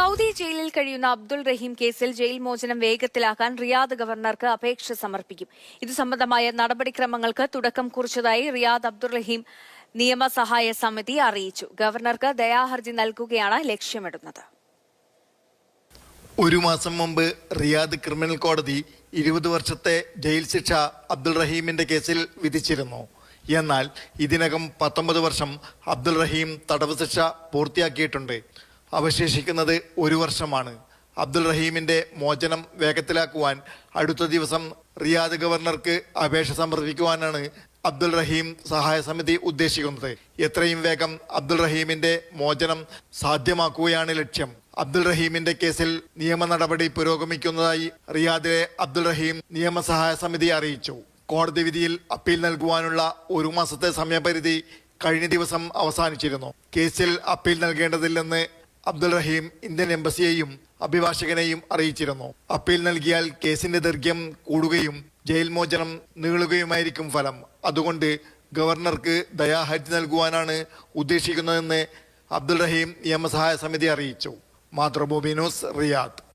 Saudi ജയിലിൽ കഴിയുന്ന അബ്ദുൾ റഹീം കേസിൽ ജയിൽ മോചനം വേഗത്തിലാക്കാൻ റിയാദ് ഗവർണർക്ക് അപേക്ഷ സമർപ്പിക്കും. ഇതു സംബന്ധമായ നടപടിക്രമങ്ങൾക്ക് തുടക്കം കുറിച്ചതായി റിയാദ് അബ്ദുൾ റഹീം നിയമസഹായ സമിതി അറിയിച്ചു. ഗവർണർക്ക് ദയാഹർജി നൽകുകയാണ് ലക്ഷ്യമിടുന്നത്. ഒരു മാസം മുമ്പ് റിയാദ് ക്രിമിനൽ കോടതി ഇരുപത് വർഷത്തെ ജയിൽ ശിക്ഷ അബ്ദുൾ റഹീമിന്റെ കേസിൽ വിധിച്ചിരുന്നു. എന്നാൽ ഇതിനകം പത്തൊമ്പത് വർഷം അബ്ദുൾ റഹീം തടവ് ശിക്ഷ പൂർത്തിയാക്കിയിട്ടുണ്ട്. അവശേഷിക്കുന്നത് ഒരു വർഷമാണ്. അബ്ദുൾ റഹീമിന്റെ മോചനം വേഗത്തിലാക്കുവാൻ അടുത്ത ദിവസം റിയാദ് ഗവർണർക്ക് അപേക്ഷ സമർപ്പിക്കുവാനാണ് അബ്ദുൾ റഹീം സഹായ സമിതി ഉദ്ദേശിക്കുന്നത്. എത്രയും വേഗം അബ്ദുൾ റഹീമിന്റെ മോചനം സാധ്യമാക്കുകയാണ് ലക്ഷ്യം. അബ്ദുൾ റഹീമിന്റെ കേസിൽ നിയമ നടപടി പുരോഗമിക്കുന്നതായി റിയാദിലെ അബ്ദുൾ റഹീം നിയമസഹായ സമിതി അറിയിച്ചു. കോടതി വിധിയിൽ അപ്പീൽ നൽകുവാനുള്ള ഒരു മാസത്തെ സമയപരിധി കഴിഞ്ഞ ദിവസം അവസാനിച്ചിരുന്നു. കേസിൽ അപ്പീൽ നൽകേണ്ടതില്ലെന്ന് അബ്ദുൾ റഹീം ഇന്ത്യൻ എംബസിയെയും അഭിഭാഷകനെയും അറിയിച്ചിരുന്നു. അപ്പീൽ നൽകിയാൽ കേസിന്റെ ദൈർഘ്യം കൂടുകയും ജയിൽ മോചനം നീളുകയുമായിരിക്കും ഫലം. അതുകൊണ്ട് ഗവർണർക്ക് ദയാഹർജി നൽകുവാനാണ് ഉദ്ദേശിക്കുന്നതെന്ന് അബ്ദുൾ റഹീം നിയമസഹായ സമിതി അറിയിച്ചു. Mathrubhumi news Riyadh.